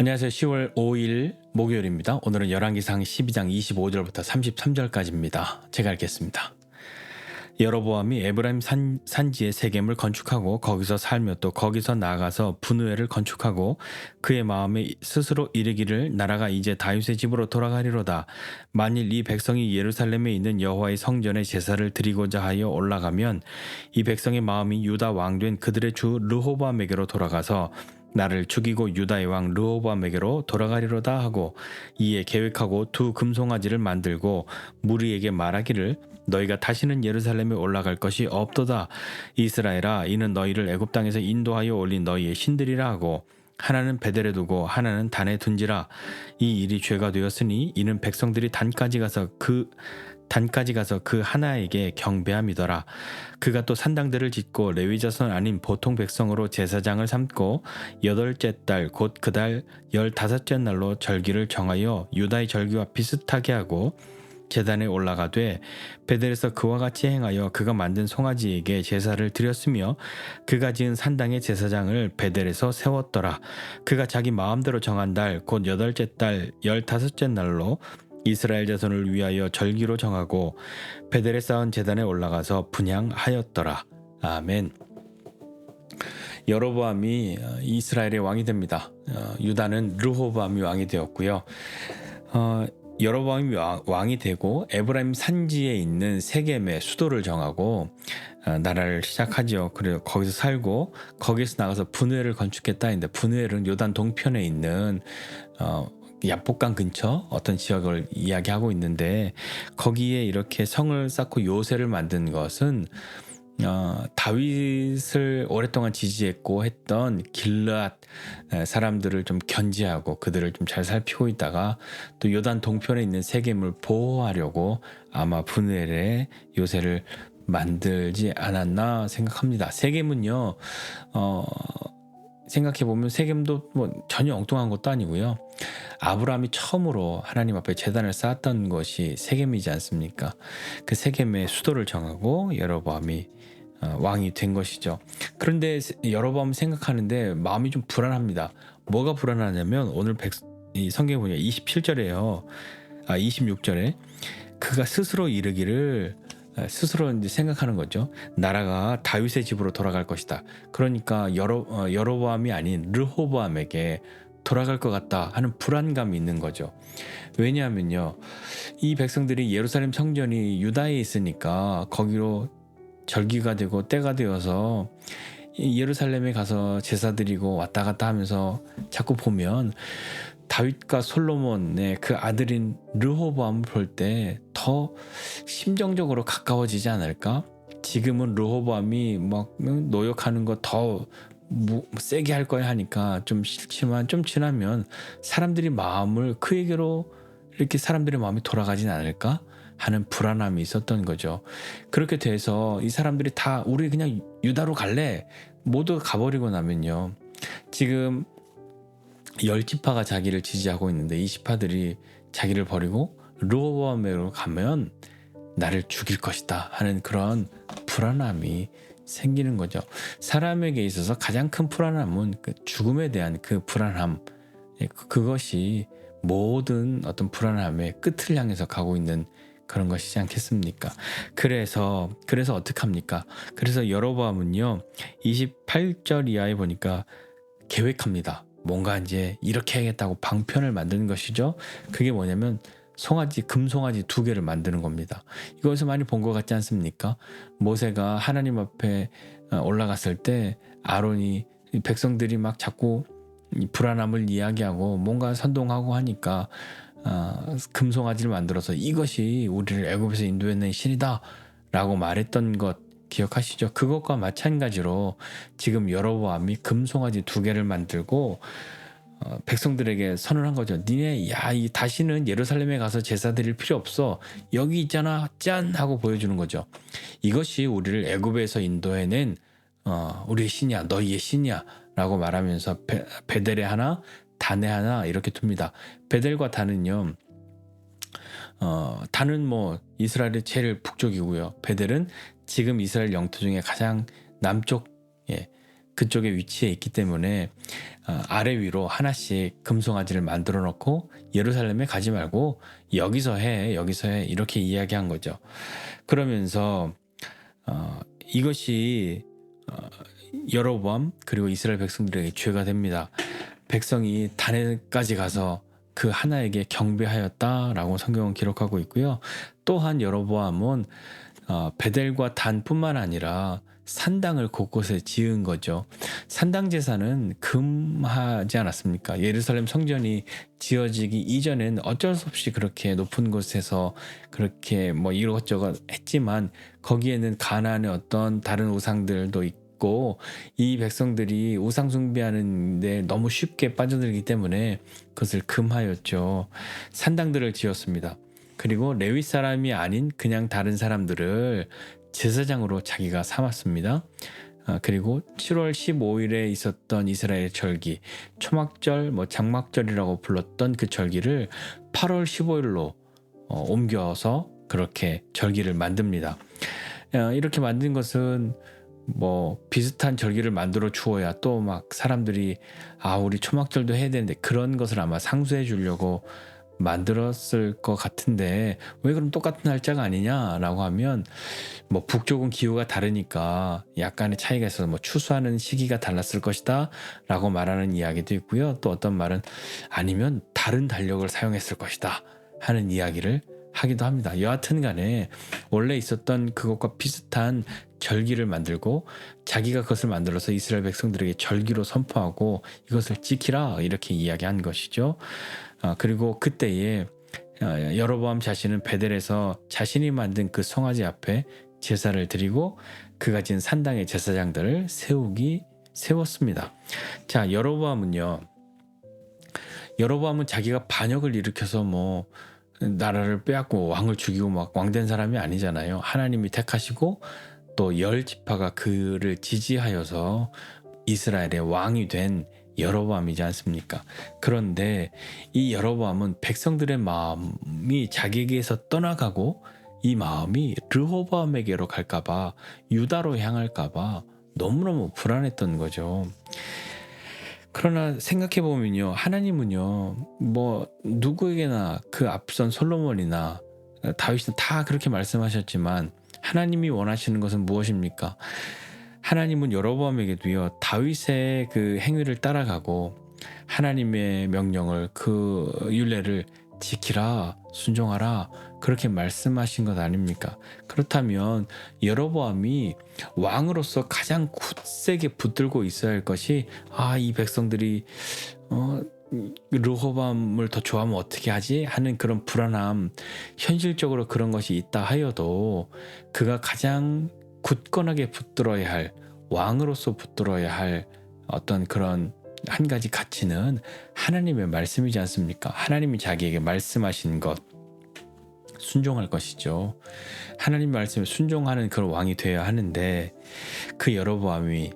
안녕하세요. 10월 5일 목요일입니다. 오늘은 열왕기상 12장 25절부터 33절까지입니다. 제가 읽겠습니다. 여로보암이 에브라임 산, 산지에 세겜을 건축하고 거기서 살며 또 거기서 나가서 분우엘을 건축하고 그의 마음에 스스로 이르기를 나라가 이제 다윗의 집으로 돌아가리로다 만일 이 백성이 예루살렘에 있는 여호와의 성전에 제사를 드리고자 하여 올라가면 이 백성의 마음이 유다 왕 된 그들의 주 르호보암에게로 돌아가서 나를 죽이고 유다의 왕 르호보암에게로 돌아가리로다 하고 이에 계획하고 두 금송아지를 만들고 무리에게 말하기를 너희가 다시는 예루살렘에 올라갈 것이 없도다. 이스라엘아 이는 너희를 애굽 땅에서 인도하여 올린 너희의 신들이라 하고 하나는 베델에 두고 하나는 단에 둔지라. 이 일이 죄가 되었으니 이는 백성들이 단까지 가서 그 단까지 가서 그 하나에게 경배함이더라. 그가 또 산당들을 짓고 레위 자손 아닌 보통 백성으로 제사장을 삼고 여덟째 달 곧 그 달 열다섯째 날로 절기를 정하여 유다의 절기와 비슷하게 하고 재단에 올라가되 베델에서 그와 같이 행하여 그가 만든 송아지에게 제사를 드렸으며 그가 지은 산당의 제사장을 베델에서 세웠더라. 그가 자기 마음대로 정한 달 곧 여덟째 달 열다섯째 날로 이스라엘 자손을 위하여 절기로 정하고 베델에 쌓은 제단에 올라가서 분양하였더라. 아멘. 여로보암이 이스라엘의 왕이 됩니다. 어, 유다는 르호보암이 왕이 되었고요. 어, 여로보암이 왕이 되고 에브라임 산지에 있는 세겜의 수도를 정하고 어, 나라를 시작하죠. 그리고 거기서 살고 거기서 나가서 분회를 건축했다 했는데 분회는 요단 동편에 있는 어, 야복강 근처 어떤 지역을 이야기하고 있는데 거기에 이렇게 성을 쌓고 요새를 만든 것은 어, 다윗을 오랫동안 지지했고 했던 길르앗 사람들을 좀 견지하고 그들을 좀 잘 살피고 있다가 또 요단 동편에 있는 세겜을 보호하려고 아마 분엘에 요새를 만들지 않았나 생각합니다. 세겜은요, 어, 생각해 보면 세겜도 뭐 전혀 엉뚱한 것도 아니고요. 아브라함이 처음으로 하나님 앞에 재단을 쌓았던 것이 세겜이지 않습니까? 그 세겜의 수도를 정하고 여로보암이 어, 왕이 된 것이죠. 그런데 여로보암 생각하는데 마음이 좀 불안합니다. 뭐가 불안하냐면 오늘 백, 이 성경에 보니까 27절에요. 아 26절에 그가 스스로 이르기를 스스로 이제 생각하는 거죠. 나라가 다윗의 집으로 돌아갈 것이다. 그러니까 여로 어, 여로보암이 아닌 르호보암에게 돌아갈 것 같다 하는 불안감이 있는 거죠. 왜냐하면요, 이 백성들이 예루살렘 성전이 유다에 있으니까 거기로 절기가 되고 때가 되어서 예루살렘에 가서 제사 드리고 왔다 갔다 하면서 자꾸 보면 다윗과 솔로몬의 그 아들인 르호보암을 볼 때 더 심정적으로 가까워지지 않을까? 지금은 르호보암이 막 노역하는 거 더 세게 할 거야 하니까 좀 싫지만 좀 지나면 사람들이 마음을 그에게로 이렇게 사람들의 마음이 돌아가진 않을까 하는 불안함이 있었던 거죠. 그렇게 돼서 이 사람들이 다 우리 그냥 유다로 갈래 모두 가버리고 나면요. 지금 열 지파가 자기를 지지하고 있는데 이 지파들이 자기를 버리고 르호보암으로 가면 나를 죽일 것이다 하는 그런 불안함이 생기는 거죠. 사람에게 있어서 가장 큰 불안함은 그 죽음에 대한 그 불안함, 예, 그, 그것이 모든 어떤 불안함의 끝을 향해서 가고 있는 그런 것이지 않겠습니까? 그래서 그래서 어떻게 합니까? 그래서 여로보암은요 28절 이하에 보니까 계획합니다. 뭔가 이제 이렇게 해야겠다고 방편을 만드는 것이죠. 그게 뭐냐면 송아지 금송아지 두 개를 만드는 겁니다. 이것을 많이 본 것 같지 않습니까? 모세가 하나님 앞에 어, 올라갔을 때 아론이 백성들이 막 자꾸 불안함을 이야기하고 뭔가 선동하고 하니까 어, 금송아지를 만들어서 이것이 우리를 애굽에서 인도해낸 신이다라고 말했던 것 기억하시죠? 그것과 마찬가지로 지금 여로보암이 금송아지 두 개를 만들고 어, 백성들에게 선언한 거죠. 니네 야, 이 다시는 예루살렘에 가서 제사 드릴 필요 없어. 여기 있잖아. 짠 하고 보여주는 거죠. 이것이 우리를 애굽에서 인도해낸 어, 우리의 신이야. 너희의 신이야 라고 말하면서 베, 베델에 하나, 단에 하나 이렇게 둡니다. 베델과 단은요. 어, 단은 뭐 이스라엘의 제일 북쪽이고요. 베델은 지금 이스라엘 영토 중에 가장 남쪽 예, 그쪽에 위치해 있기 때문에 어, 아래 위로 하나씩 금송아지를 만들어 놓고 예루살렘에 가지 말고 여기서 해 여기서 해 이렇게 이야기한 거죠. 그러면서 어, 이것이 어, 여로보암 그리고 이스라엘 백성들에게 죄가 됩니다. 백성이 단에까지 가서 그 하나에게 경배하였다라고 성경은 기록하고 있고요. 또한 여로보암은 어, 베델과 단뿐만 아니라 산당을 곳곳에 지은 거죠. 산당 제사는 금하지 않았습니까? 예루살렘 성전이 지어지기 이전엔 어쩔 수 없이 그렇게 높은 곳에서 그렇게 뭐 이것저것 했지만 거기에는 가나안의 어떤 다른 우상들도 있고 이 백성들이 우상 숭배하는데 너무 쉽게 빠져들기 때문에 그것을 금하였죠. 산당들을 지었습니다. 그리고 레위 사람이 아닌 그냥 다른 사람들을 제사장으로 자기가 삼았습니다. 아, 그리고 7월 15일에 있었던 이스라엘 절기, 초막절, 뭐 장막절이라고 불렀던 그 절기를 8월 15일로 어, 옮겨서 그렇게 절기를 만듭니다. 아, 이렇게 만든 것은 뭐 비슷한 절기를 만들어 주어야 또 막 사람들이 아 우리 초막절도 해야 되는데 그런 것을 아마 상수해 주려고 만들었을 것 같은데 왜 그럼 똑같은 날짜가 아니냐라고 하면 뭐 북쪽은 기후가 다르니까 약간의 차이가 있어서 뭐 추수하는 시기가 달랐을 것이다라고 말하는 이야기도 있고요. 또 어떤 말은 아니면 다른 달력을 사용했을 것이다 하는 이야기를 하기도 합니다. 여하튼 간에 원래 있었던 그것과 비슷한 절기를 만들고 자기가 그것을 만들어서 이스라엘 백성들에게 절기로 선포하고 이것을 지키라 이렇게 이야기한 것이죠. 아, 그리고 그때에 어, 여로보암 자신은 베델에서 자신이 만든 그 송아지 앞에 제사를 드리고 그가 진 산당의 제사장들을 세우기 세웠습니다. 자, 여로보암은요. 여로보암은 자기가 반역을 일으켜서 뭐 나라를 빼앗고 왕을 죽이고 막 왕된 사람이 아니잖아요. 하나님이 택하시고 또 열 지파가 그를 지지하여서 이스라엘의 왕이 된 여로보암이지 않습니까? 그런데 이 여로보암은 백성들의 마음이 자기에게서 떠나가고 이 마음이 르호보암에게로 갈까봐 유다로 향할까봐 너무너무 불안했던 거죠. 그러나 생각해 보면요, 하나님은요, 뭐 누구에게나 그 앞선 솔로몬이나 다윗은 다 그렇게 말씀하셨지만 하나님이 원하시는 것은 무엇입니까? 하나님은 여로보암에게도요 다윗의 그 행위를 따라가고 하나님의 명령을 그 율례를 지키라 순종하라 그렇게 말씀하신 것 아닙니까? 그렇다면 여로보암이 왕으로서 가장 굳세게 붙들고 있어야 할 것이 아 이 백성들이 어 르호밤을 더 좋아하면 어떻게 하지 하는 그런 불안함 현실적으로 그런 것이 있다 하여도 그가 가장 굳건하게 붙들어야 할 왕으로서 붙들어야 할 어떤 그런 한 가지 가치는 하나님의 말씀이지 않습니까? 하나님이 자기에게 말씀하신 것 순종할 것이죠. 하나님 말씀에 순종하는 그런 왕이 되어야 하는데 그 여로보암이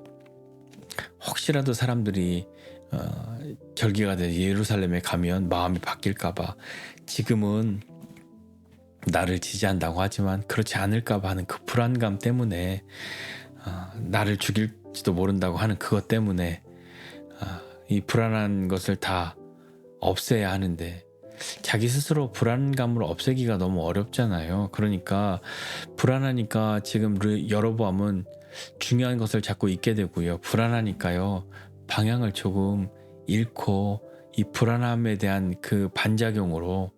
혹시라도 사람들이 어, 절기가 돼 예루살렘에 가면 마음이 바뀔까봐 지금은 나를 지지한다고 하지만 그렇지 않을까봐 하는 그 불안감 때문에 어, 나를 죽일지도 모른다고 하는 그것 때문에 어, 이 불안한 것을 다 없애야 하는데 자기 스스로 불안감을 없애기가 너무 어렵잖아요. 그러니까 불안하니까 지금 여러보암은 중요한 것을 자꾸 잊게 되고요. 불안하니까요. 방향을 조금 잃고 이 불안함에 대한 그 반작용으로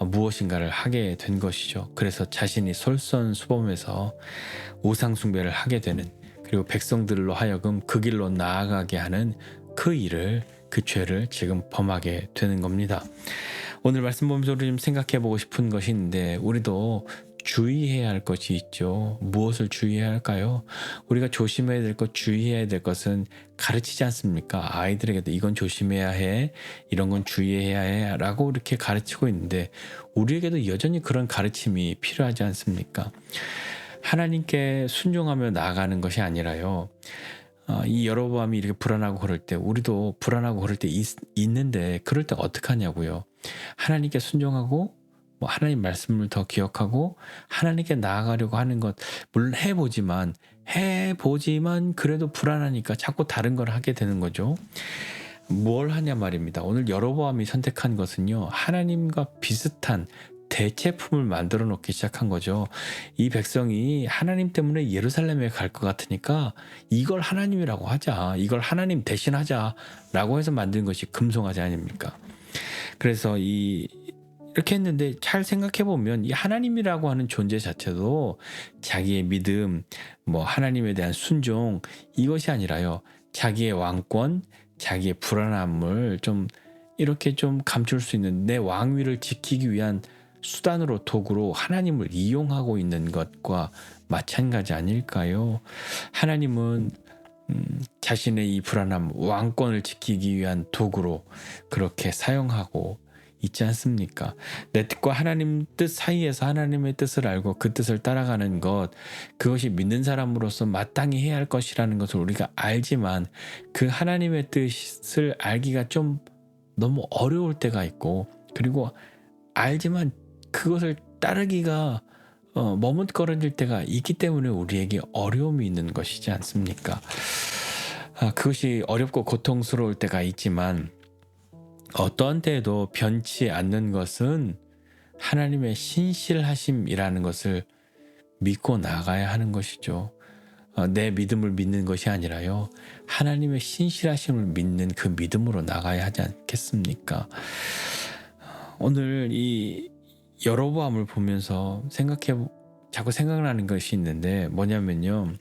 무엇인가를 하게 된 것이죠. 그래서 자신이 솔선수범해서 우상숭배를 하게 되는 그리고 백성들로 하여금 그 길로 나아가게 하는 그 일을 그 죄를 지금 범하게 되는 겁니다. 오늘 말씀 보면서 좀 생각해 보고 싶은 것이 있는데 우리도 주의해야 할 것이 있죠. 무엇을 주의해야 할까요? 우리가 조심해야 될 것, 주의해야 될 것은 가르치지 않습니까? 아이들에게도 이건 조심해야 해, 이런 건 주의해야 해, 라고 이렇게 가르치고 있는데, 우리에게도 여전히 그런 가르침이 필요하지 않습니까? 하나님께 순종하며 나아가는 것이 아니라요. 어, 이 여러밤이 이렇게 불안하고 그럴 때 우리도 불안하고 그럴 때 있, 있는데 그럴 때 어떡하냐고요. 하나님께 순종하고 뭐 하나님 말씀을 더 기억하고 하나님께 나아가려고 하는 것 물론 해보지만 해보지만 그래도 불안하니까 자꾸 다른 걸 하게 되는 거죠. 뭘 하냐 말입니다. 오늘 여로보암이 선택한 것은요 하나님과 비슷한 대체품을 만들어 놓기 시작한 거죠. 이 백성이 하나님 때문에 예루살렘에 갈 것 같으니까 이걸 하나님이라고 하자. 이걸 하나님 대신 하자라고 해서 만든 것이 금송아지 아닙니까? 그래서 이 이렇게 했는데 잘 생각해 보면 이 하나님이라고 하는 존재 자체도 자기의 믿음, 뭐 하나님에 대한 순종 이것이 아니라요. 자기의 왕권, 자기의 불안함을 좀 이렇게 좀 감출 수 있는 내 왕위를 지키기 위한 수단으로 도구로 하나님을 이용하고 있는 것과 마찬가지 아닐까요? 하나님은 음, 자신의 이 불안함, 왕권을 지키기 위한 도구로 그렇게 사용하고 있지 않습니까? 내 뜻과 하나님 뜻 사이에서 하나님의 뜻을 알고 그 뜻을 따라가는 것, 그것이 믿는 사람으로서 마땅히 해야 할 것이라는 것을 우리가 알지만 그 하나님의 뜻을 알기가 좀 너무 어려울 때가 있고, 그리고 알지만 그것을 따르기가 어, 머뭇거려질 때가 있기 때문에 우리에게 어려움이 있는 것이지 않습니까? 아, 그것이 어렵고 고통스러울 때가 있지만 어떠한 때에도 변치 않는 것은 하나님의 신실하심이라는 것을 믿고 나가야 하는 것이죠. 어, 내 믿음을 믿는 것이 아니라요. 하나님의 신실하심을 믿는 그 믿음으로 나가야 하지 않겠습니까? 오늘 이 여로보암을 보면서 생각해 자꾸 생각나는 것이 있는데 뭐냐면요.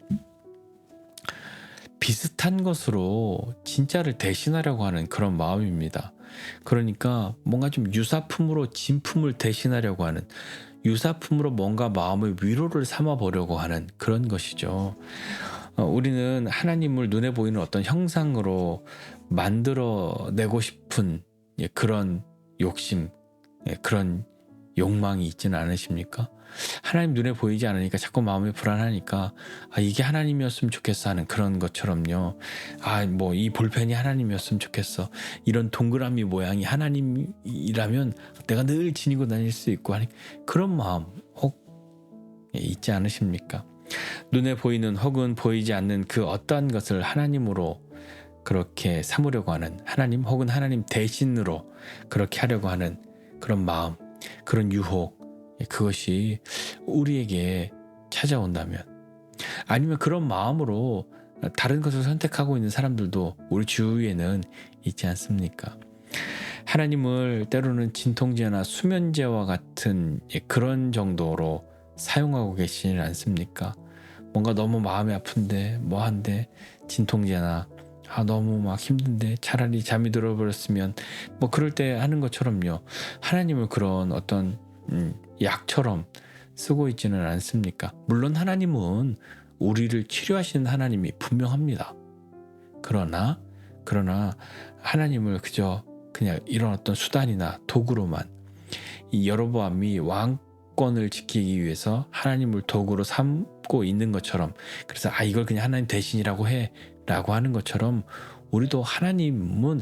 비슷한 것으로 진짜를 대신하려고 하는 그런 마음입니다. 그러니까 뭔가 좀 유사품으로 진품을 대신하려고 하는 유사품으로 뭔가 마음의 위로를 삼아 보려고 하는 그런 것이죠. 어, 우리는 하나님을 눈에 보이는 어떤 형상으로 만들어내고 싶은 예, 그런 욕심, 예, 그런 욕망이 있지는 않으십니까? 하나님 눈에 보이지 않으니까 자꾸 마음이 불안하니까 아 이게 하나님이었으면 좋겠어 하는 그런 것처럼요. 아 뭐 이 볼펜이 하나님이었으면 좋겠어. 이런 동그라미 모양이 하나님이라면 내가 늘 지니고 다닐 수 있고 하는 그런 마음 혹 있지 않으십니까? 눈에 보이는 혹은 보이지 않는 그 어떠한 것을 하나님으로 그렇게 삼으려고 하는 하나님 혹은 하나님 대신으로 그렇게 하려고 하는 그런 마음 그런 유혹, 그것이 우리에게 찾아온다면, 아니면 그런 마음으로 다른 것을 선택하고 있는 사람들도 우리 주위에는 있지 않습니까? 하나님을 때로는 진통제나 수면제와 같은 그런 정도로 사용하고 계시지 않습니까? 뭔가 너무 마음이 아픈데 뭐한데 진통제나 아 너무 막 힘든데 차라리 잠이 들어버렸으면 뭐 그럴 때 하는 것처럼요 하나님을 그런 어떤 음, 약처럼 쓰고 있지는 않습니까? 물론 하나님은 우리를 치료하시는 하나님이 분명합니다. 그러나 그러나 하나님을 그저 그냥 이런 어떤 수단이나 도구로만 이 여로보암이 왕권을 지키기 위해서 하나님을 도구로 삼고 있는 것처럼 그래서 아 이걸 그냥 하나님 대신이라고 해 라고 하는 것처럼 우리도 하나님은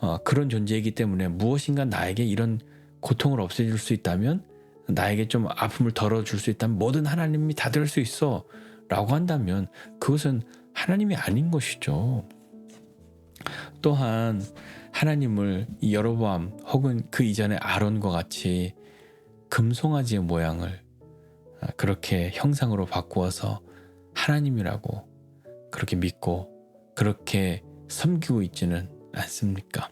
어, 그런 존재이기 때문에 무엇인가 나에게 이런 고통을 없애줄 수 있다면 나에게 좀 아픔을 덜어줄 수 있다면 뭐든 하나님이 다 될 수 있어 라고 한다면 그것은 하나님이 아닌 것이죠. 또한 하나님을 여로보암 혹은 그 이전의 아론과 같이 금송아지의 모양을 아, 그렇게 형상으로 바꾸어서 하나님이라고 그렇게 믿고 그렇게 섬기고 있지는 않습니까?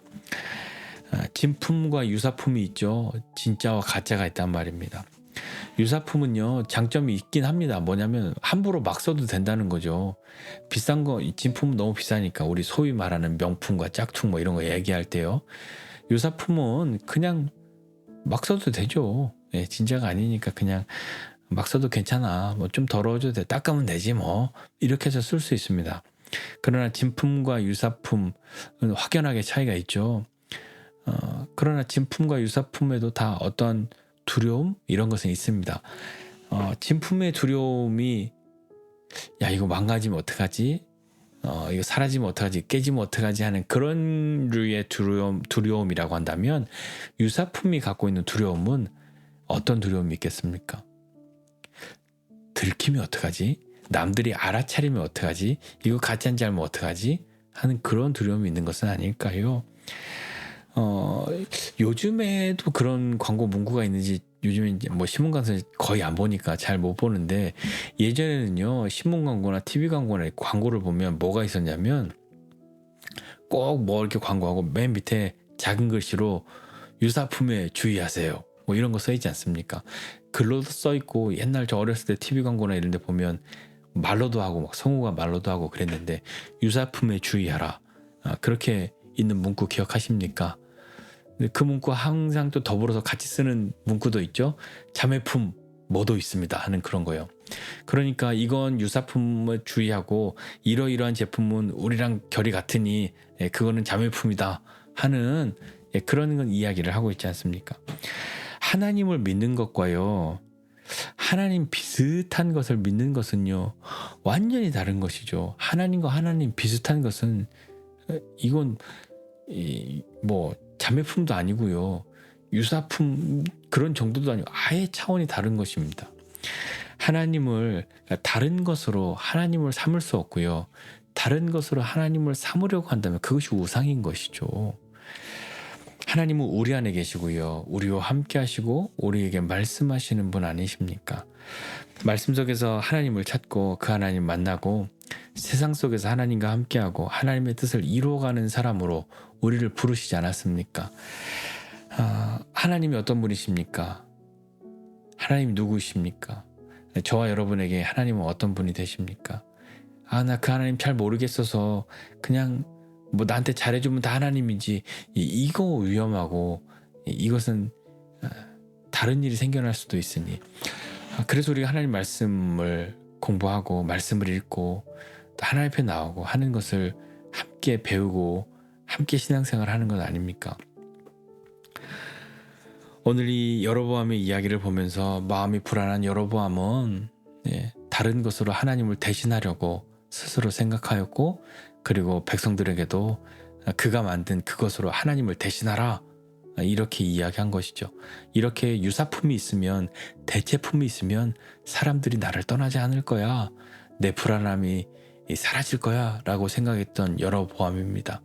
아, 진품과 유사품이 있죠. 진짜와 가짜가 있단 말입니다. 유사품은요 장점이 있긴 합니다. 뭐냐면 함부로 막 써도 된다는 거죠. 비싼 거 진품은 너무 비싸니까 우리 소위 말하는 명품과 짝퉁 뭐 이런 거 얘기할 때요. 유사품은 그냥 막 써도 되죠. 예, 진짜가 아니니까 그냥 막 써도 괜찮아. 뭐 좀 더러워져도 돼. 닦으면 되지 뭐 이렇게 해서 쓸 수 있습니다. 그러나 진품과 유사품은 확연하게 차이가 있죠. 어, 그러나 진품과 유사품에도 다 어떤 두려움 이런 것은 있습니다. 어, 진품의 두려움이 야 이거 망가지면 어떡하지? 어, 이거 사라지면 어떡하지? 깨지면 어떡하지? 하는 그런 류의 두려움, 두려움이라고 한다면 유사품이 갖고 있는 두려움은 어떤 두려움이 있겠습니까? 들키면 어떡하지? 남들이 알아차리면 어떡하지? 이거 가짜인지 알면 어떡하지? 하는 그런 두려움이 있는 것은 아닐까요? 어, 요즘에도 그런 광고 문구가 있는지 요즘에 뭐 신문 광고 거의 안 보니까 잘 못 보는데 예전에는요 신문 광고나 TV 광고나 광고를 보면 뭐가 있었냐면 꼭 뭐 이렇게 광고하고 맨 밑에 작은 글씨로 유사품에 주의하세요. 뭐 이런 거 써 있지 않습니까? 글로도 써 있고 옛날 저 어렸을 때 TV 광고나 이런 데 보면 말로도 하고 막 성우가 말로도 하고 그랬는데 유사품에 주의하라. 아, 그렇게 있는 문구 기억하십니까? 그 문구 항상 또 더불어서 같이 쓰는 문구도 있죠. 자매품 뭐도 있습니다 하는 그런 거예요. 그러니까 이건 유사품을 주의하고 이러이러한 제품은 우리랑 결이 같으니 예, 그거는 자매품이다 하는 예, 그런 건 이야기를 하고 있지 않습니까? 하나님을 믿는 것과요. 하나님 비슷한 것을 믿는 것은요. 완전히 다른 것이죠. 하나님과 하나님 비슷한 것은 어, 이건 이, 뭐 자매품도 아니고요. 유사품 그런 정도도 아니고 아예 차원이 다른 것입니다. 하나님을 다른 것으로 하나님을 삼을 수 없고요. 다른 것으로 하나님을 삼으려고 한다면 그것이 우상인 것이죠. 하나님은 우리 안에 계시고요. 우리와 함께 하시고 우리에게 말씀하시는 분 아니십니까? 말씀 속에서 하나님을 찾고 그 하나님 만나고 세상 속에서 하나님과 함께하고 하나님의 뜻을 이루어가는 사람으로 우리를 부르시지 않았습니까? 아, 하나님이 어떤 분이십니까? 하나님이 누구십니까? 저와 여러분에게 하나님은 어떤 분이 되십니까? 아, 나 그 하나님 잘 모르겠어서 그냥 뭐 나한테 잘해주면 다 하나님이지. 이- 이거 위험하고 이- 이것은 아, 다른 일이 생겨날 수도 있으니. 아, 그래서 우리가 하나님 말씀을 공부하고 말씀을 읽고 또 하나님 앞에 나오고 하는 것을 함께 배우고 함께 신앙생활 하는 것 아닙니까? 오늘 이 여로보암의 이야기를 보면서 마음이 불안한 여로보암은 예, 다른 것으로 하나님을 대신하려고 스스로 생각하였고 그리고 백성들에게도 그가 만든 그것으로 하나님을 대신하라 이렇게 이야기한 것이죠. 이렇게 유사품이 있으면 대체품이 있으면 사람들이 나를 떠나지 않을 거야. 내 불안함이 사라질 거야 라고 생각했던 여러 보암입니다.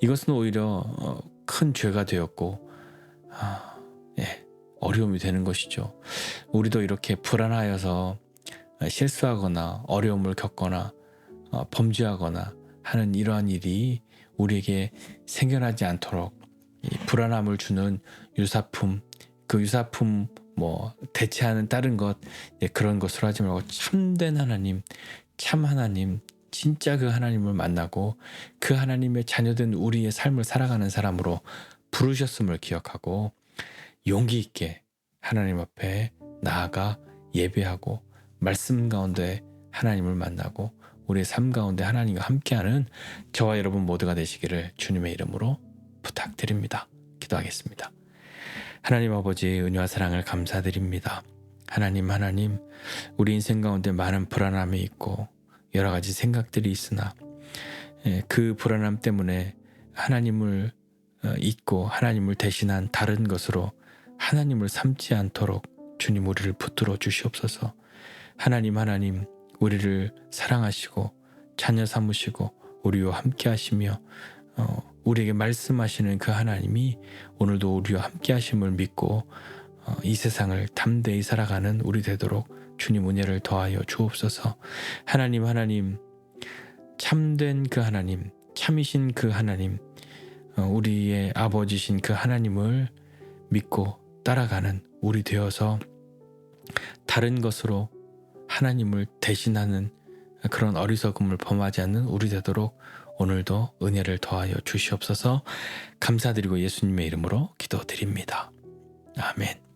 이것은 오히려 어, 큰 죄가 되었고 아, 예, 어려움이 되는 것이죠. 우리도 이렇게 불안하여서 실수하거나 어려움을 겪거나 어, 범죄하거나 하는 이러한 일이 우리에게 생겨나지 않도록 이 불안함을 주는 유사품, 그 유사품 뭐 대체하는 다른 것 예, 그런 것을 하지 말고 참된 하나님, 참 하나님, 진짜 그 하나님을 만나고 그 하나님의 자녀된 우리의 삶을 살아가는 사람으로 부르셨음을 기억하고 용기 있게 하나님 앞에 나아가 예배하고 말씀 가운데 하나님을 만나고 우리의 삶 가운데 하나님과 함께하는 저와 여러분 모두가 되시기를 주님의 이름으로 부탁드립니다. 기도하겠습니다. 하나님 아버지 은혜와 사랑을 감사드립니다. 하나님 하나님 우리 인생 가운데 많은 불안함이 있고 여러 가지 생각들이 있으나 예, 그 불안함 때문에 하나님을 어, 잊고 하나님을 대신한 다른 것으로 하나님을 삼지 않도록 주님 우리를 붙들어 주시옵소서. 하나님 하나님 우리를 사랑하시고 자녀 삼으시고 우리와 함께 하시며 어, 우리에게 말씀하시는 그 하나님이 오늘도 우리와 함께 하심을 믿고 어, 이 세상을 담대히 살아가는 우리 되도록 주님 은혜를 더하여 주옵소서. 하나님 하나님 참된 그 하나님 참이신 그 하나님 어, 우리의 아버지신 그 하나님을 믿고 따라가는 우리 되어서 다른 것으로 하나님을 대신하는 그런 어리석음을 범하지 않는 우리 되도록 오늘도 은혜를 더하여 주시옵소서 감사드리고 예수님의 이름으로 기도드립니다. 아멘.